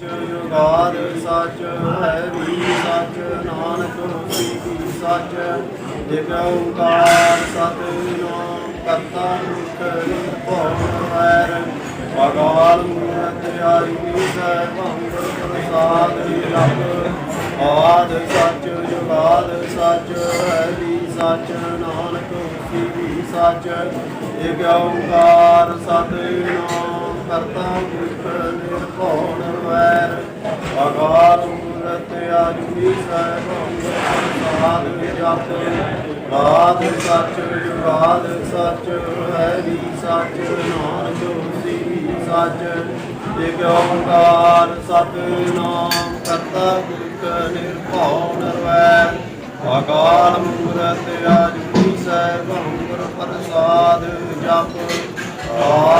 ਜੁਗਾਦ ਸੱਚ ਹੈ ਵੀ ਸੱਚ, ਨਾਨਕ ਹੋਸੀ ਵੀ ਸੱਚ। ਇਕ ਓਕਾਰ ਸਤਿਨਾਮ, ਕਰਤਾ ਮੁਖ ਨਿਰਭਉ ਵੈਰ ਭਗਵਾਨ ਮੂਰਤ ਆਈ ਸੈਭੰ ਪ੍ਰਸਾਦ ਜਪ। ਆਦ ਸੱਚ, ਜੁਗਾਦ ਸੱਚ ਹੈ ਵੀ ਸੱਚ, ਨਾਨਕ ਹੋਸੀ ਵੀ ਸੱਚ। ਇਕ ਓਕਾਰ ਸਤਿਨਾਮ ਕਰਤਾ ਪੁਰਖ ਨਿਰਭਉ ਵੈਰ। ਅਗਾਧ ਮੂਰਤ ਆਜੂਨੀ ਸੈਭੰ ਸਾਧ ਜਪ ਬਾਦ ਸੱਚ ਜੁਗਾਦ ਸੱਚ ਹੈ ਵੀ ਸੱਚ। ਨਾਨਕ ਹੋਸੀ ਵੀ ਸੱਚ। ਇਕ ਓੰਕਾਰ ਸਤਿਨਾਮ ਕਰਤਾ ਪੁਰਖ ਨਿਰਭਉ ਨਿਰਵੈਰ ਅਕਾਲ ਮੂਰਤ ਆਜੂਨੀ ਸੈਭੰ ਗੁਰ ਪ੍ਰਸਾਦ ਜਪ। ਆਦ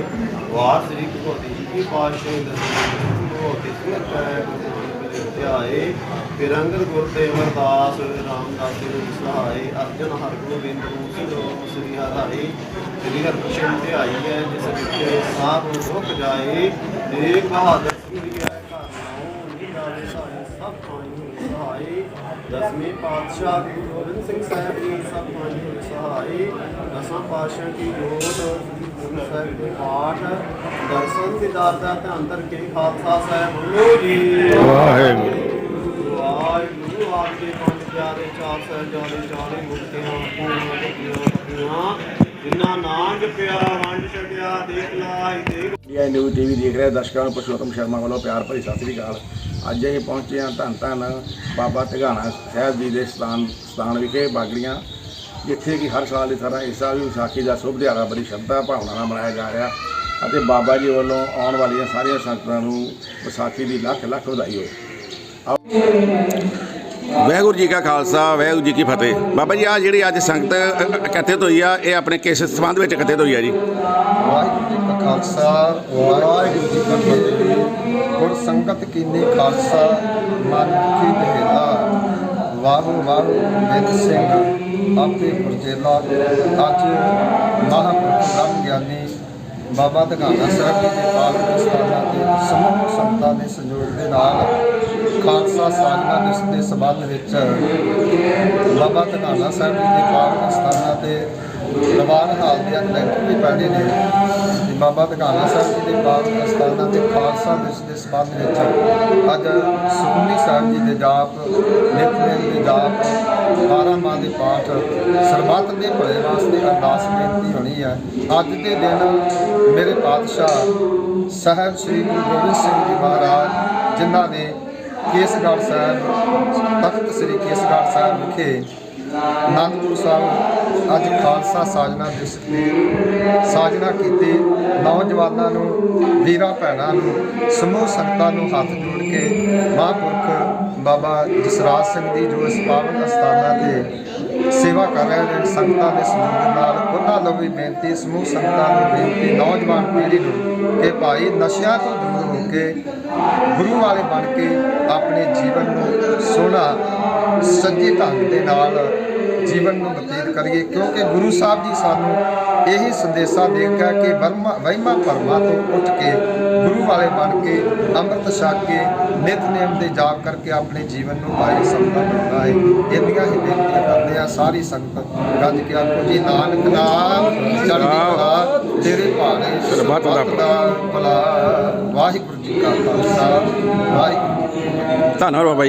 ਸੱਚ ਹਰੀ ਭਗਵਤੀ ਜੀ ਕੀ ਪਾਸ਼ੇ ਦਰਸ਼ਨ ਹੋ ਕੇ ਸਿਰਤੈ ਧਿਆਏ ਫਿਰ ਅੰਗਦ ਗੁਰ ਤੇ ਅਮਰਦਾਸ ਰਾਮਦਾਸ ਜੀ ਨੂੰ ਅਰਜਨ ਹਰ ਗੋਬਿੰਦ ਸ੍ਰੀ ਹਰਾਏ ਸ੍ਰੀ ਹਰਿਕ੍ਰਿਸ਼ਨ ਧਿਆਈ ਹੈ, ਜਿਸ ਵਿੱਚ ਸਾਧ ਰੁਕ ਜਾਏ। ਏਕ ਬਹਾਦਰ ਸਿੰਘ ਹੈ, ਘਰ ਨਾਉ ਨਿਗਾਲੇ ਸਾਰੇ ਸਭ ਪਾਣੀ ਹੋਏ ਦਸਵੇਂ ਪਾਤਸ਼ਾਹ ਗੁਰੂ ਗੋਬਿੰਦ ਸਿੰਘ ਸਾਹਿਬ ਜੀ ਸਭ ਪਾਣੀ ਹੋਏ ਸਹਾਏ। ਦਸਾਂ ਪਾਤਸ਼ਾਹ ਕੀ ਜੋਤ, ਗੁਰੂ ਸਾਹਿਬ ਦੇ ਪਾਠ, ਦਰਸ਼ਨ ਦੀਦਾਰ ਦਾ ਧਿਆਨ ਕਰਕੇ ਖਾਲਸਾ ਸਾਹਿਬ ਬੋਲੋ ਜੀ। ਵਾਹਿਗੁਰੂ। ਵਾਹਿਗੁਰੂ ਆਪਦੇ ਪੰਜ ਪਿਆਰੇ ਚਾਰ ਸਾਹਿਬਜ਼ਾਦੇ ਚਾਰੇ ਮੁਕਤਿਆਂ ਪੂਰਨ ਕੀਆਂ ਜਿਨ੍ਹਾਂ ਨਾਮ ਜਪਿਆ ਵੰਡ ਛਕਿਆ ਦੇਖ ਲਾਈ ਦੇਖ। ਇੰਡੀਆ ਨਿਊਜ਼ ਟੀਵੀ ਦੇਖ ਰਹੇ ਦਰਸ਼ਕਾਂ ਨੂੰ ਪੁਰਸ਼ੋਤਮ ਸ਼ਰਮਾ ਵੱਲੋਂ ਪਿਆਰ ਭਰੀ ਸਤਿ ਸ੍ਰੀ ਅਕਾਲ। ਅੱਜ ਅਸੀਂ ਪਹੁੰਚੇ ਹਾਂ ਧੰਨ ਧੰਨ ਬਾਬਾ ਟਿਘਾਣਾ ਸਾਹਿਬ ਜੀ ਦੇ ਸਥਾਨ ਸਥਾਨ ਵਿਖੇ, ਬਾਗੜੀਆਂ। ਜਿੱਥੇ ਕਿ ਹਰ ਸਾਲ ਦੀ ਤਰ੍ਹਾਂ ਇਸ ਸਾਲ ਵੀ ਵਿਸਾਖੀ ਦਾ ਸ਼ੁਭ ਦਿਹਾੜਾ ਬੜੀ ਸ਼ਰਧਾ ਭਾਵਨਾ ਨਾਲ ਮਨਾਇਆ ਜਾ ਰਿਹਾ ਅਤੇ ਬਾਬਾ ਜੀ ਵੱਲੋਂ ਆਉਣ ਵਾਲੀਆਂ ਸਾਰੀਆਂ ਸੰਗਤਾਂ ਨੂੰ ਵਿਸਾਖੀ ਦੀ ਲੱਖ ਲੱਖ ਵਧਾਈ ਹੋਵੇ। ਵਾਹਿਗੁਰੂ ਜੀ ਕਾ ਖਾਲਸਾ, ਵਾਹਿਗੁਰੂ ਜੀ ਕੀ ਫਤਿਹ। ਬਾਬਾ ਜੀ ਆ ਜਿਹੜੀ ਅੱਜ ਸੰਗਤ ਇਕੱਠਿਤ ਹੋਈ ਆ, ਇਹ ਆਪਣੇ ਕਿਸ ਸੰਬੰਧ ਵਿੱਚ ਇਕੱਠਿਤ ਹੋਈ ਆ ਜੀ? ਵਾਹਿਗੁਰੂ ਜੀ ਕਾ ਖਾਲਸਾ, ਵਾਹਿਗੁਰੂ ਜੀ ਕੀ ਫਤਿਹ। ਗੁਰ ਸੰਗਤ ਕੀਨੀ ਖਾਲਸਾ, ਮਨ ਕੀ ਬਹਿਲਾ ਵਾਹੂ ਵਾਹੂ ਬਿੰਦ ਸਿੰਘ, ਆਪੇ ਗੁਰਜੇਲਾ ਅੱਜ ਮਹਾਂਪੁਰਖ ਬ੍ਰਹਮ ਗਿਆਨੀ, ਬਾਬਾ ਧਗਾਨਾ ਸਾਹਿਬ ਜੀ ਦੇ ਪਾਵਨ ਸਥਾਨਾਂ ਤੇ ਸਮੂਹ ਸੰਤਾਂ ਦੇ ਸਹਿਯੋਗ ਦੇ ਨਾਲ ਖਾਲਸਾ ਸਾਜਨਾ ਦਿਵਸ ਦੇ ਸਬੰਧ ਵਿੱਚ ਬਾਬਾ ਧਗਾਨਾ ਸਾਹਿਬ ਜੀ ਦੇ ਪਾਵਨ ਸਥਾਨਾਂ ਤੇ ਲਵਾਨ ਹਾਲ ਦੇ ਲੈਂਟਰ ਵੀ ਪੈਣੇ ਨੇ। ਤੇ ਬਾਬਾ ਧਗਾਨਾ ਸਾਹਿਬ ਜੀ ਦੇ ਪਾਵਨ ਸਥਾਨਾਂ ਤੇ ਖਾਲਸਾ ਦਿਵਸ ਦੇ ਸੰਬੰਧ ਵਿੱਚ ਅੱਜ ਸੁਖਮਨੀ ਸਾਹਿਬ ਜੀ ਦੇ ਜਾਪ ਨਿਤਨੇਮ ਦੇ ਜਾਪ, ਬਾਰਾਂ ਮਾਹ ਦੇ ਪਾਠ, ਸਰਬੱਤ ਦੇ ਭਲੇ ਵਾਸਤੇ ਅਰਦਾਸ ਬੇਨਤੀ ਹੋਣੀ ਹੈ ਅੱਜ ਦੇ ਦਿਨ ਮੇਰੇ ਪਾਤਸ਼ਾਹ ਸਾਹਿਬ ਸ੍ਰੀ ਗੁਰੂ ਗੋਬਿੰਦ ਸਿੰਘ ਜੀ ਮਹਾਰਾਜ, ਜਿਨ੍ਹਾਂ ਨੇ ਕੇਸਗੜ੍ਹ ਸਾਹਿਬ ਤਖਤ ਸ੍ਰੀ ਕੇਸਗੜ੍ਹ ਸਾਹਿਬ ਵਿਖੇ ਅਨੰਦਪੁਰ ਸਾਹਿਬ ਅੱਜ ਖਾਲਸਾ ਸਾਜਨਾ ਦਿਵਸ ਦੀ ਸਾਜਨਾ ਕੀਤੀ। ਨੌਜਵਾਨਾਂ ਨੂੰ, ਵੀਰਾਂ ਭੈਣਾਂ ਨੂੰ, ਸਮੂਹ ਸੰਗਤਾਂ ਨੂੰ ਹੱਥ ਜੋੜ ਕੇ ਮਹਾਂਪੁਰਖ ਬਾਬਾ ਜਸਰਾਜ ਸਿੰਘ ਜੀ ਜੋ ਇਸ ਪਾਵਨ ਅਸਥਾਨਾਂ ਤੇ ਸੇਵਾ ਕਰ ਰਹੇ ਨੇ, ਸੰਗਤਾਂ ਦੇ ਸਹਿਯੋਗ ਨਾਲ ਉਹਨਾਂ ਨੂੰ ਵੀ ਬੇਨਤੀ, ਸਮੂਹ ਸੰਗਤਾਂ ਨੂੰ ਬੇਨਤੀ, ਨੌਜਵਾਨ ਪੀੜ੍ਹੀ ਨੂੰ ਕਿ ਭਾਈ ਨਸ਼ਿਆਂ ਤੋਂ ਦੂਰ ਹੋ ਕੇ ਗੁਰੂ ਵਾਲੇ ਬਣ ਕੇ ਆਪਣੇ ਜੀਵਨ ਨੂੰ ਸੱਜੇ ਢੰਗ ਦੇ ਨਾਲ ਜੀਵਨ ਨੂੰ ਬਤੀਤ ਕਰੀਏ ਕਿਉਂਕਿ ਗੁਰੂ ਸਾਹਿਬ ਜੀ ਸਾਨੂੰ ਇਹੀ ਸੰਦੇਸ਼ਾ ਦੇ ਕੇ ਕਿ ਵਰਮਾ ਵਹਿਮਾ ਭਰਮਾਂ ਤੋਂ ਉੱਠ ਕੇ ਗੁਰੂ ਵਾਲੇ ਬਣ ਕੇ ਅੰਮ੍ਰਿਤ ਛਕ ਕੇ ਨਿਤਨੇਮ ਦੇ ਜਾਪ ਕਰਕੇ ਆਪਣੇ ਜੀਵਨ ਨੂੰ ਭਾਈ ਸੰਪਨ ਬਣਾਉਣਾ ਹੈ। ਇੰਨੀਆਂ ਹੀ ਬੇਨਤੀਆਂ ਕਰਦੇ ਆ ਸਾਰੀ ਸੰਗਤ ਗੱਜ ਕੇ ਆਖੋ ਜੀ ਨਾਨਕ ਨਾਮ ਚੜ੍ਹਦੀ ਕਲਾ ਤੇਰੇ ਭਾਣੇ ਸਰਬੱਤ ਦਾ ਭਲਾ। ਵਾਹਿਗੁਰੂ ਜੀ ਕਾ ਖਾਲਸਾ ਵਾਹਿਗੁਰੂ ਜੀ ਕੀ ਫਤਿਹ। ਧੰਨਵਾਦ ਬਾਬਾ ਜੀ।